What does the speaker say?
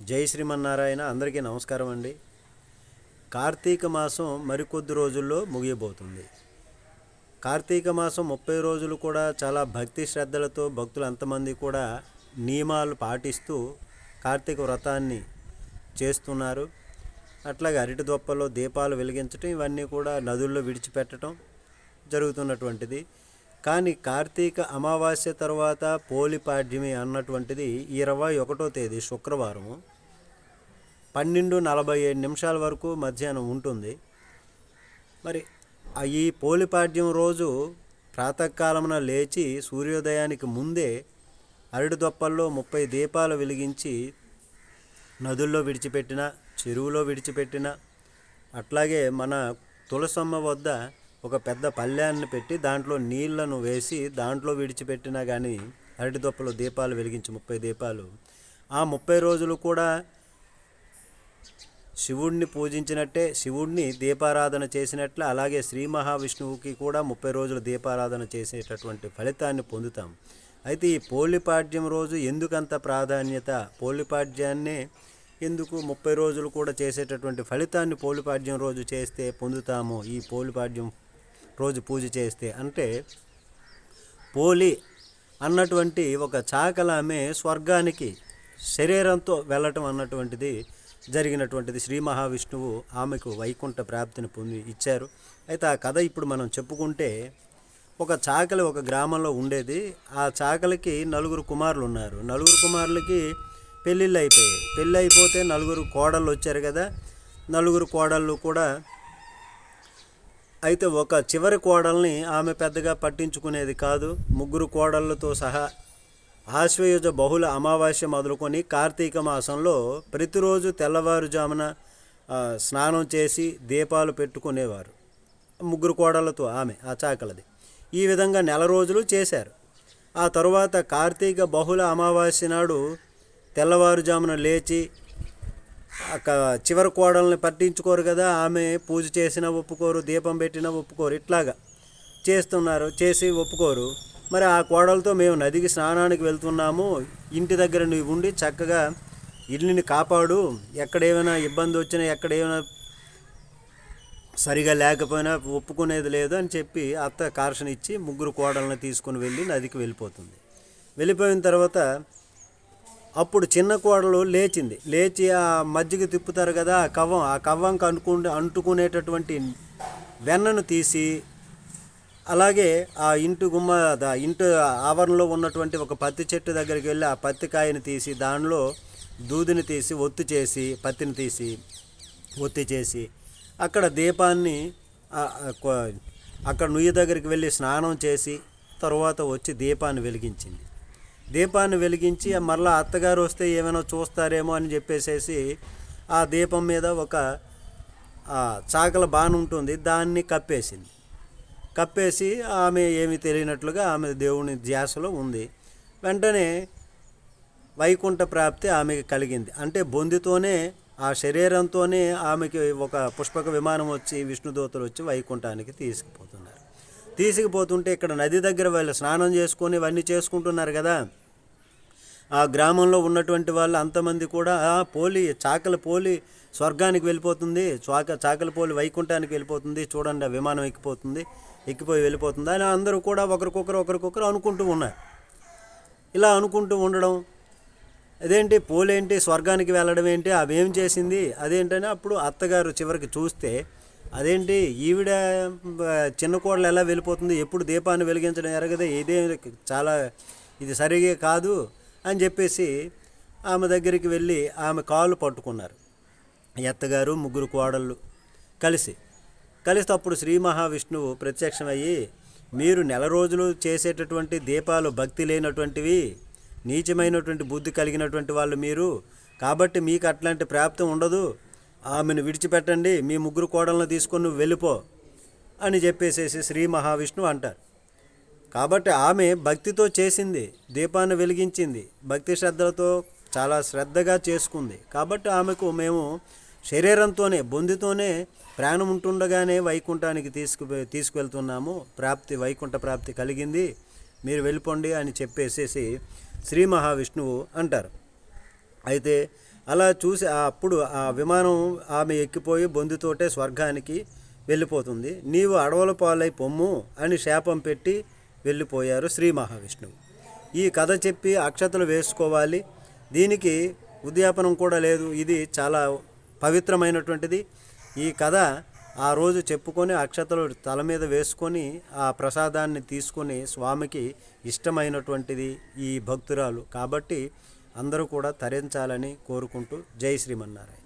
జై శ్రీమన్నారాయణ అందరికీ నమస్కారం అండి. కార్తీక మాసం మరికొద్ది రోజుల్లో ముగియబోతుంది. కార్తీక మాసం ముప్పై రోజులు కూడా చాలా భక్తి శ్రద్ధలతో భక్తులు అంతమంది కూడా నియమాలు పాటిస్తూ కార్తీక వ్రతాన్ని చేస్తున్నారు. అట్లాగే అరటి దొప్పలో దీపాలు వెలిగించటం ఇవన్నీ కూడా నదుల్లో విడిచిపెట్టడం జరుగుతున్నటువంటిది. కానీ కార్తీక అమావాస్య తర్వాత పోలిపాడ్యమి అన్నటువంటిది ఇరవై ఒకటో తేదీ శుక్రవారం పన్నెండు నలభై ఏడు నిమిషాల వరకు మధ్యాహ్నం ఉంటుంది. మరి ఈ పోలిపాడ్యం రోజు ప్రాతకాలమున లేచి సూర్యోదయానికి ముందే అరటి దొప్పల్లో ముప్పై దీపాలు వెలిగించి నదుల్లో విడిచిపెట్టిన చెరువులో విడిచిపెట్టిన అట్లాగే మన తులసమ్మ వద్ద ఒక పెద్ద పళ్ళ్యాన్ని పెట్టి దాంట్లో నీళ్ళను వేసి దాంట్లో విడిచిపెట్టినా కానీ అరటి దొప్పలు దీపాలు వెలిగించి ముప్పై దీపాలు. ఆ ముప్పై రోజులు కూడా శివుణ్ణి పూజించినట్టే శివుణ్ణి దీపారాధన చేసినట్లే అలాగే శ్రీ మహావిష్ణువుకి కూడా ముప్పై రోజులు దీపారాధన చేసేటటువంటి ఫలితాన్ని పొందుతాం. అయితే ఈ పోలిపాడ్యం రోజు ఎందుకంత ప్రాధాన్యత? పోలిపాడ్యాన్నే ఎందుకు ముప్పై రోజులు కూడా చేసేటటువంటి ఫలితాన్ని పోలిపాడ్యం రోజు చేస్తే పొందుతాము? ఈ పోలిపాడ్యం రోజు పూజ చేస్తే అంటే పోలి అన్నటువంటి ఒక చాకలామె స్వర్గానికి శరీరంతో వెళ్ళటం అన్నటువంటిది జరిగినటువంటిది. శ్రీ మహావిష్ణువు ఆమెకు వైకుంఠ ప్రాప్తిని పొంది ఇచ్చారు. అయితే ఆ కథ ఇప్పుడు మనం చెప్పుకుంటే ఒక చాకలి ఒక గ్రామంలో ఉండేది. ఆ చాకలికి నలుగురు కుమారులు ఉన్నారు. నలుగురు కుమారులకి పెళ్ళిళ్ళు అయిపోయాయి. పెళ్ళి అయిపోతే నలుగురు కోడళ్ళు వచ్చారు కదా. నలుగురు కోడళ్ళు కూడా అయితే ఒక చివరి కోడల్ని ఆమె పెద్దగా పట్టించుకునేది కాదు. ముగ్గురు కోడళ్ళతో సహా ఆశ్వయుజ బహుళ అమావాస్య మొదలుకొని కార్తీక మాసంలో ప్రతిరోజు తెల్లవారుజామున స్నానం చేసి దీపాలు పెట్టుకునేవారు. ముగ్గురు కోడళ్ళతో ఆమె ఆ చాకలది. ఈ విధంగా నెల రోజులు చేశారు. ఆ తరువాత కార్తీక బహుళ అమావాస్య నాడు తెల్లవారుజామున లేచి చివరి కోడల్ని పట్టించుకోరు కదా ఆమె పూజ చేసినా ఒప్పుకోరు దీపం పెట్టినా ఒప్పుకోరు ఇట్లాగా చేస్తున్నారు చేసి ఒప్పుకోరు. మరి ఆ కోడలతో మేము నదికి స్నానానికి వెళ్తున్నాము. ఇంటి దగ్గర నువ్వు ఉండి చక్కగా ఇల్లుని కాపాడు. ఎక్కడ ఏమైనా ఇబ్బంది వచ్చినా ఎక్కడ ఏమైనా సరిగా లేకపోయినా ఒప్పుకునేది లేదు అని చెప్పి అత్త కార్షన్ ఇచ్చి ముగ్గురు కోడలను తీసుకుని వెళ్ళి నదికి వెళ్ళిపోతుంది. వెళ్ళిపోయిన తర్వాత అప్పుడు చిన్న కోడలు లేచింది. లేచి ఆ మజ్జిగ తిప్పుతారు కదా ఆ కవ్వం ఆ కవ్వంకి అనుకు అంటుకునేటటువంటి వెన్నను తీసి అలాగే ఆ ఇంటి గుమ్మ ఇంటి ఆవరణలో ఉన్నటువంటి ఒక పత్తి చెట్టు దగ్గరికి వెళ్ళి ఆ పత్తి కాయని తీసి దానిలో దూదిని తీసి ఒత్తు చేసి పత్తిని తీసి ఒత్తి చేసి అక్కడ దీపాన్ని అక్కడ నుయ్యి దగ్గరికి వెళ్ళి స్నానం చేసి తర్వాత వచ్చి దీపాన్ని వెలిగించింది. దీపాన్ని వెలిగించి మరలా అత్తగారు వస్తే ఏమైనా చూస్తారేమో అని చెప్పేసేసి ఆ దీపం మీద ఒక చాకల బాణ ఉంటుంది. దాన్ని కప్పేసింది. కప్పేసి ఆమె ఏమి తెలియనట్లుగా ఆమె దేవుని ధ్యాసలో ఉంది. వెంటనే వైకుంఠ ప్రాప్తి ఆమెకి కలిగింది. అంటే బొందితోనే ఆ శరీరంతోనే ఆమెకి ఒక పుష్పక విమానం వచ్చి విష్ణుదూతలు వచ్చి వైకుంఠానికి తీసుకుపోతుంది తీసుకుపోతుంటే ఇక్కడ నది దగ్గర వాళ్ళు స్నానం చేసుకొని ఇవన్నీ చేసుకుంటున్నారు కదా. ఆ గ్రామంలో ఉన్నటువంటి వాళ్ళు అంతమంది కూడా పోలి చాకలి పోలి స్వర్గానికి వెళ్ళిపోతుంది చాక చాకల పోలి వైకుంఠానికి వెళ్ళిపోతుంది చూడండి ఆ విమానం ఎక్కిపోతుంది ఎక్కిపోయి వెళ్ళిపోతుంది అని అందరూ కూడా ఒకరికొకరు ఒకరికొకరు అనుకుంటూ ఉన్నారు. ఇలా అనుకుంటూ ఉండడం అదేంటి పోలేంటి స్వర్గానికి వెళ్ళడం ఏంటి అవేం చేసింది అదేంటని అప్పుడు అత్తగారు చివరికి చూస్తే అదేంటి? ఈవిడ చిన్న కోడలు ఎలా వెళ్ళిపోతుంది? ఎప్పుడు దీపాన్ని వెలిగించడం ఎరగదే? ఇదే చాలా ఇది సరిగే కాదు అని చెప్పేసి ఆమె దగ్గరికి వెళ్ళి ఆమె కాళ్ళు పట్టుకున్నారు. ఎత్తగారు ముగ్గురు కోడళ్ళు కలిసి. కలిసి అప్పుడు శ్రీ మహావిష్ణువు ప్రత్యక్షమయ్యి మీరు నెల రోజులు చేసేటటువంటి దీపాలు భక్తి లేనటువంటివి నీచమైనటువంటి బుద్ధి కలిగినటువంటి వాళ్ళు మీరు. కాబట్టి మీకు అట్లాంటి ప్రాప్తం ఉండదు. ఆమెను విడిచిపెట్టండి మీ ముగ్గురు కోడలను తీసుకొని నువ్వు వెళ్ళిపో అని చెప్పేసేసి శ్రీ మహావిష్ణువు అంటారు. కాబట్టి ఆమె భక్తితో చేసింది దీపాన్ని వెలిగించింది భక్తి శ్రద్ధలతో చాలా శ్రద్ధగా చేసుకుంది. కాబట్టి ఆమెకు మేము శరీరంతోనే బొందితోనే ప్రాణం ఉంటుండగానే వైకుంఠానికి తీసుకు తీసుకువెళ్తున్నాము. ప్రాప్తి వైకుంఠ ప్రాప్తి కలిగింది. మీరు వెళ్ళిపోండి అని చెప్పేసేసి శ్రీ మహావిష్ణువు అంటారు. అయితే అలా చూసి అప్పుడు ఆ విమానం ఆమె ఎక్కిపోయి బొందుతోటే స్వర్గానికి వెళ్ళిపోతుంది. నీవు అడవుల పాలై పొమ్ము అని శాపం పెట్టి వెళ్ళిపోయారు శ్రీ మహావిష్ణువు. ఈ కథ చెప్పి అక్షతలు వేసుకోవాలి. దీనికి ఉద్యాపనం కూడా లేదు. ఇది చాలా పవిత్రమైనటువంటిది. ఈ కథ ఆ రోజు చెప్పుకొని అక్షతలు తల మీద వేసుకొని ఆ ప్రసాదాన్ని తీసుకొని స్వామికి ఇష్టమైనటువంటిది ఈ భక్తురాలు. కాబట్టి అందరూ కూడా తరించాలని కోరుకుంటూ జై శ్రీమన్నారాయణ.